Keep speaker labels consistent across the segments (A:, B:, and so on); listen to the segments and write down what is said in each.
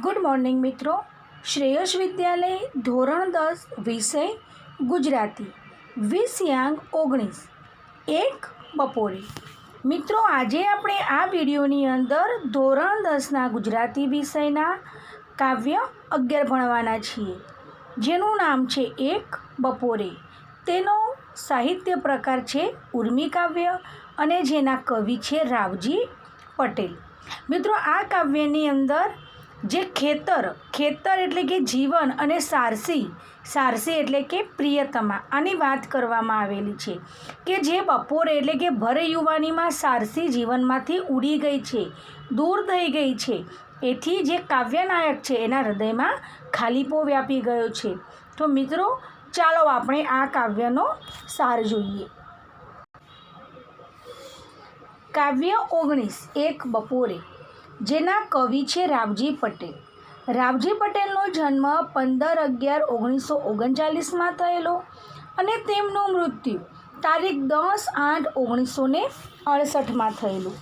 A: Good morning મિત્રો. શ્રેયસ વિદ્યાલય ધોરણ દસ, વિષય ગુજરાતી. વીસ યાંગ ઓગણીસ. એક બપોરે. મિત્રો, આજે આપણે આ વિડીયોની અંદર ધોરણ દસના ગુજરાતી વિષયના કાવ્ય અગિયાર ભણવાના છીએ. જેનું નામ છે એક બપોરે. તેનો સાહિત્ય પ્રકાર છે ઉર્મી કાવ્ય અને જેના કવિ છે રાવજી પટેલ. મિત્રો, આ કાવ્યની અંદર જે ખેતર ખેતર એટલે કે જીવન અને સારસી. સારસી એટલે કે પ્રિયતમા. આની વાત કરવામાં આવેલી છે કે જે બપોરે એટલે કે ભર યુવાનીમાં સારસી જીવનમાંથી ઉડી ગઈ છે, દૂર થઈ ગઈ છે. એથી જે કાવ્યનાયક છે, એના હૃદયમાં ખાલીપો વ્યાપી ગયો છે. તો મિત્રો, ચાલો આપણે આ કાવ્યનો સાર જોઈએ. કાવ્ય ઓગણીસ, એક બપોરે. જેના કવિ છે રાવજી પટેલ. રાવજી પટેલનો જન્મ પંદર અગિયાર ઓગણીસો ઓગણચાલીસમાં થયેલો અને તેમનું મૃત્યુ તારીખ દસ આઠ ઓગણીસો ને અડસઠમાં થયેલું.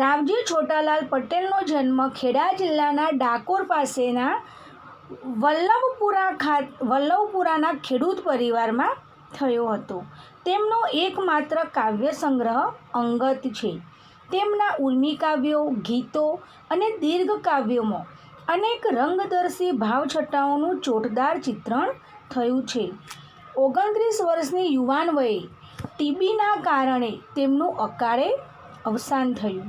A: રાવજી છોટાલાલ પટેલનો જન્મ ખેડા જિલ્લાના ડાકોર પાસેના વલ્લભપુરા ખાત, વલ્લભપુરાના ખેડૂત પરિવારમાં થયો હતો. તેમનો એકમાત્ર કાવ્ય સંગ્રહ અંગત છે. તેમના ઉર્મી કાવ્યો, ગીતો અને દીર્ઘ કાવ્યોમાં અનેક રંગદર્શી ભાવછટાઓનું ચોટદાર ચિત્રણ થયું છે. ઓગણત્રીસ વર્ષની યુવાન વયે ટીબીના કારણે તેમનું અકાળે અવસાન થયું.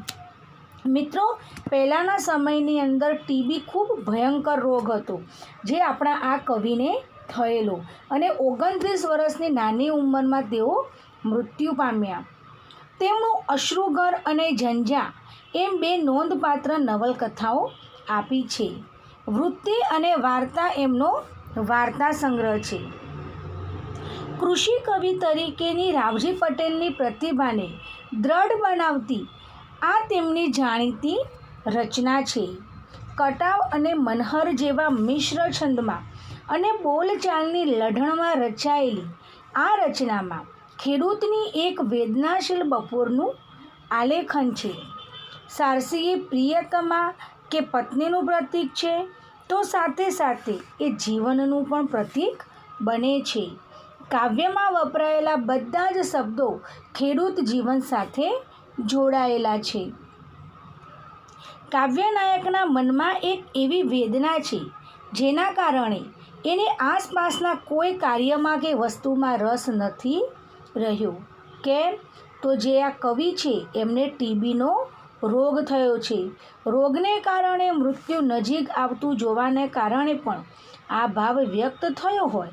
A: મિત્રો, પહેલાંના સમયની અંદર ટીબી ખૂબ ભયંકર રોગ હતો, જે આપણા આ કવિને થયેલો અને ઓગણત્રીસ વર્ષની નાની ઉંમરમાં તેઓ મૃત્યુ પામ્યા. તેમનું અશ્રુઘર અને ઝંઝા એમ બે નોંધપાત્ર નવલકથાઓ આપી છે. વૃત્તિ અને વાર્તા એમનો વાર્તા સંગ્રહ છે. કૃષિ કવિ તરીકેની રાવજી પટેલની પ્રતિભાને દ્રઢ બનાવતી આ તેમની જાણીતી રચના છે. કટાવ અને મનહર જેવા મિશ્ર છંદમાં અને બોલચાલની લઢણમાં રચાયેલી આ રચનામાં ખેડૂતની એક વેદનાશીલ બપોરનું આલેખન છે. સારસીએ પ્રિયતમા કે પત્નીનું પ્રતીક છે? તો સાથે સાથે એ જીવનનું પણ પ્રતીક બને છે. કાવ્યમાં વપરાયેલા બધા જ શબ્દો ખેડૂત જીવન સાથે જોડાયેલા છે. કાવ્યનાયકના મનમાં એક એવી વેદના છે, જેના કારણે એને આસપાસના કોઈ કાર્યમાં કે વસ્તુમાં રસ નથી રહ્યો. કેમ? તો જે આ કવિ છે, એમને ટીબીનો રોગ થયો છે. રોગને કારણે મૃત્યુ નજીક આવતું જોવાને કારણે પણ આ ભાવ વ્યક્ત થયો હોય.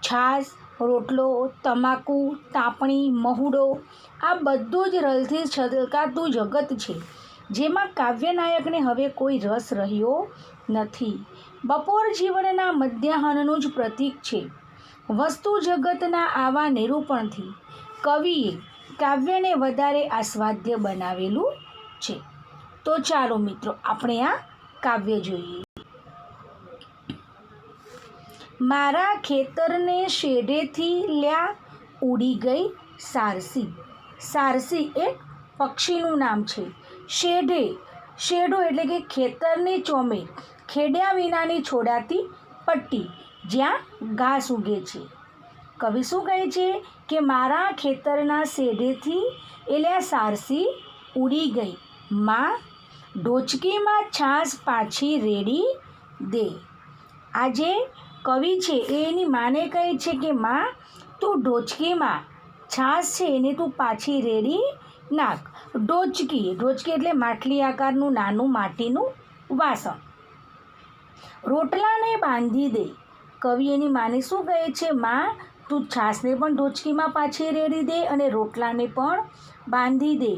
A: છાશ, રોટલો, તમાકુ, તાપણી, મહુડો, આ બધું જ રલથી છલકાતું જગત છે. જેમાં કાવ્યનાયકને હવે કોઈ રસ રહ્યો નથી. બપોર જીવનના મધ્યાહનનું જ પ્રતીક છે. વસ્તુ જગતના આવા નિરૂપણથી કવિએ કાવ્યને વધારે આસ્વાદ્ય બનાવેલું છે. તો ચાલો મિત્રો, આપણે આ કાવ્ય જોઈએ. મારા ખેતરને શેઢેથી લ્યા ઉડી ગઈ સારસી. સારસી એક પક્ષીનું નામ છે. શેઢે, શેઢો એટલે કે ખેતરની ચોમે, ખેડ્યા વિનાની છોડાતી પટ્ટી જ્યાં ઘાસ ઉગે છે. કવિ શું કહે છે કે મારા ખેતરના શેઢેથી એટલે આ સારસી ઉડી ગઈ. માં ઢોચકીમાં છાશ પાછી રેડી દે. આજે કવિ છે એ એની માને કહે છે કે, માં, તું ઢોચકીમાં છાશ છે એને તું પાછી રેડી નાખ. ડોચકી ડોચકી એટલે માટલી આકારનું નાનું માટીનું વાસણ. રોટલાને બાંધી દે. કવિ એની માને શું કહે છે, માં તું છાશને પણ ઢોચકીમાં પાછી રેડી દે અને રોટલાને પણ બાંધી દે.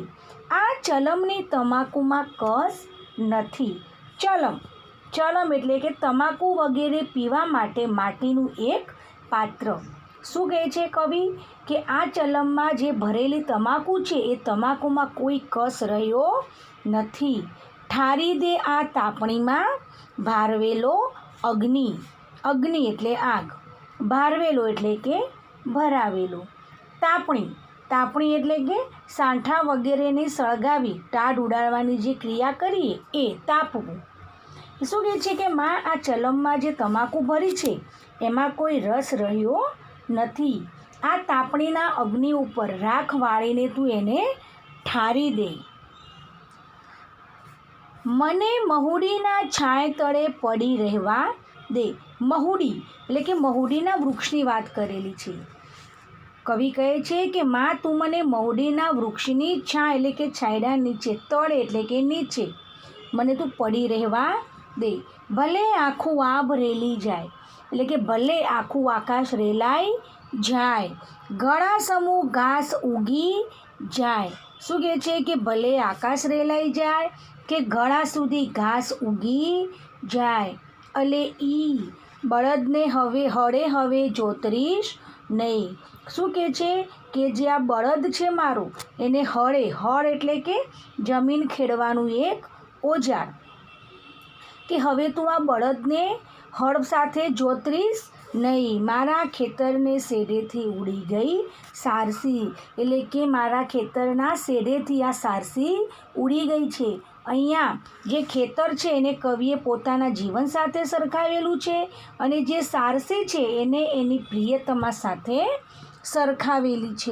A: આ ચલમની તમાકુમાં કસ નથી. ચલમ. ચલમ એટલે કે તમાકુ વગેરે પીવા માટે માટીનું એક પાત્ર. શું કહે છે કવિ? કે આ ચલમમાં જે ભરેલી તમાકુ છે એ તમાકુમાં કોઈ કસ રહ્યો નથી. ઠારી દે આ તાપણીમાં, ભારવેલો અગ્નિ. અગ્નિ એટલે આગ. ભારવેલો એટલે કે ભરાવેલું. તાપણી. તાપણી એટલે કે સાંઠા વગેરેને સળગાવી ટાઢ ઉડાડવાની જે ક્રિયા કરીએ એ તાપવું. શું કહે છે કે માં, આ ચલમમાં જે તમાકુ ભરી છે, એમાં કોઈ રસ રહ્યો નથી. આ તાપણીના અગ્નિ ઉપર રાખ વાળીને તું એને ઠારી દે. મને મહુડીના છાંય તળે પડી રહેવા દે. મહુડી, એટલે કે મહુડીના વૃક્ષની વાત કરેલી છે. કવિ કહે છે કે, માં, તું મને મહુડીના વૃક્ષની છાં એટલે કે છાંયડા નીચે, તળે, એટલે કે નીચે, મને તું પડી રહેવા દે. ભલે આખું આભ રેલી જાય, એટલે કે ભલે આખું આકાશ રેલાઈ જાય ગળા સમૂહ ઘાસ ઉગી જાય. શું કહે છે કે, ભલે આકાશ રેલાઈ જાય, કે ગળા સુધી ઘાસ ઉગી જાય, અલે ઈ બળદને હવે હળે હવે જોતરીશ નહીં. શું કહે છે? કે જે આ બળદ છે મારું, એને હળે, હળ એટલે કે જમીન ખેડવાનું એક ઓજાર. કે હવે તું આ બળદને હળ સાથે જોતરીશ નહીં, મારા ખેતરને શેડેથી ઉડી ગઈ સારસી. એટલે કે મારા ખેતરના શેડેથી આ સારસી ઉડી ગઈ છે. અહીંયા જે ખેતર છે એને કવિએ પોતાના જીવન સાથે સરખાવેલું છે અને જે સારસી છે એને એની પ્રિયતમા સાથે સરખાવેલી છે.